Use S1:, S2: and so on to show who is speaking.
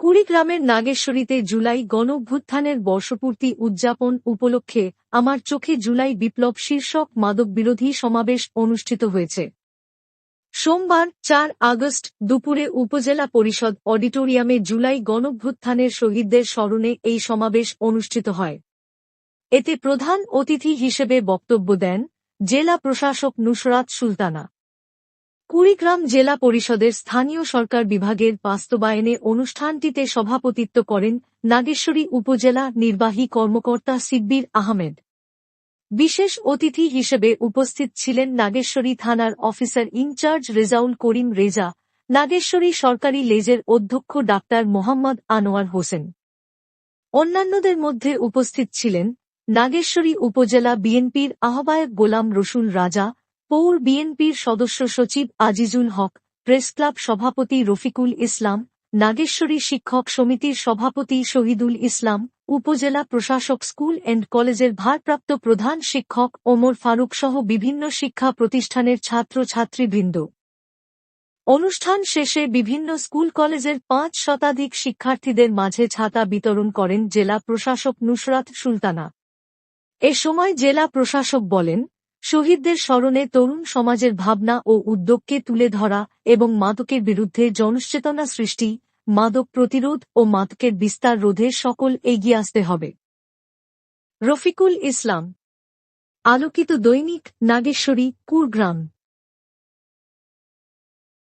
S1: কুড়িগ্রামের নাগেশ্বরীতে জুলাই গণঅভ্যুত্থানের বর্ষপূর্তি উদযাপন উপলক্ষে আমার চোখে জুলাই বিপ্লব শীর্ষক মাদকবিরোধী সমাবেশ অনুষ্ঠিত হয়েছে। সোমবার চার আগস্ট দুপুরে উপজেলা পরিষদ অডিটোরিয়ামে জুলাই গণভ্যুত্থানের শহীদদের স্মরণে এই সমাবেশ অনুষ্ঠিত হয়। এতে প্রধান অতিথি হিসেবে বক্তব্য দেন জেলা প্রশাসক নুসরাত সুলতানা। কুড়িগ্রাম জেলা পরিষদের স্থানীয় সরকার বিভাগের বাস্তবায়নে অনুষ্ঠানটিতে সভাপতিত্ব করেন নাগেশ্বরী উপজেলা নির্বাহী কর্মকর্তা সিব্বির আহমেদ। বিশেষ অতিথি হিসেবে উপস্থিত ছিলেন নাগেশ্বরী থানার officer in charge Rezaul Karim Reza, Nageshwari সরকারি লেজের অধ্যক্ষ ডাক্তার মোহাম্মদ আনোয়ার হোসেন। অন্যান্যদের মধ্যে উপস্থিত ছিলেন নাগেশ্বরী উপজেলা বিএনপির আহ্বায়ক গোলাম রসুল রাজা পৌর বিএনপির সদস্য সচিব আজিজুল হক প্রেসক্লাব সভাপতি রফিকুল ইসলাম, নাগেশ্বরী শিক্ষক সমিতির সভাপতি শহীদুল ইসলাম, উপজেলা প্রশাসক স্কুল অ্যান্ড কলেজের ভারপ্রাপ্ত প্রধান শিক্ষক ওমর ফারুক সহ বিভিন্ন শিক্ষা প্রতিষ্ঠানের ছাত্র ছাত্রীবৃন্দ অনুষ্ঠান শেষে বিভিন্ন স্কুল কলেজের পাঁচ শতাধিক শিক্ষার্থীদের মাঝে ছাতা বিতরণ করেন জেলা প্রশাসক নুসরাত সুলতানা। এ সময় জেলা প্রশাসক বলেন শহীদদের স্মরণে তরুণ সমাজের ভাবনা ও উদ্যোগকে তুলে ধরা এবং মাদকের বিরুদ্ধে জনসচেতনা সৃষ্টি, মাদক প্রতিরোধ ও মাদকের বিস্তার রোধে সকল এগিয়ে আসতে হবে। রফিকুল ইসলাম। আলোকিত দৈনিক নাগেশ্বরী, কুরগ্রাম।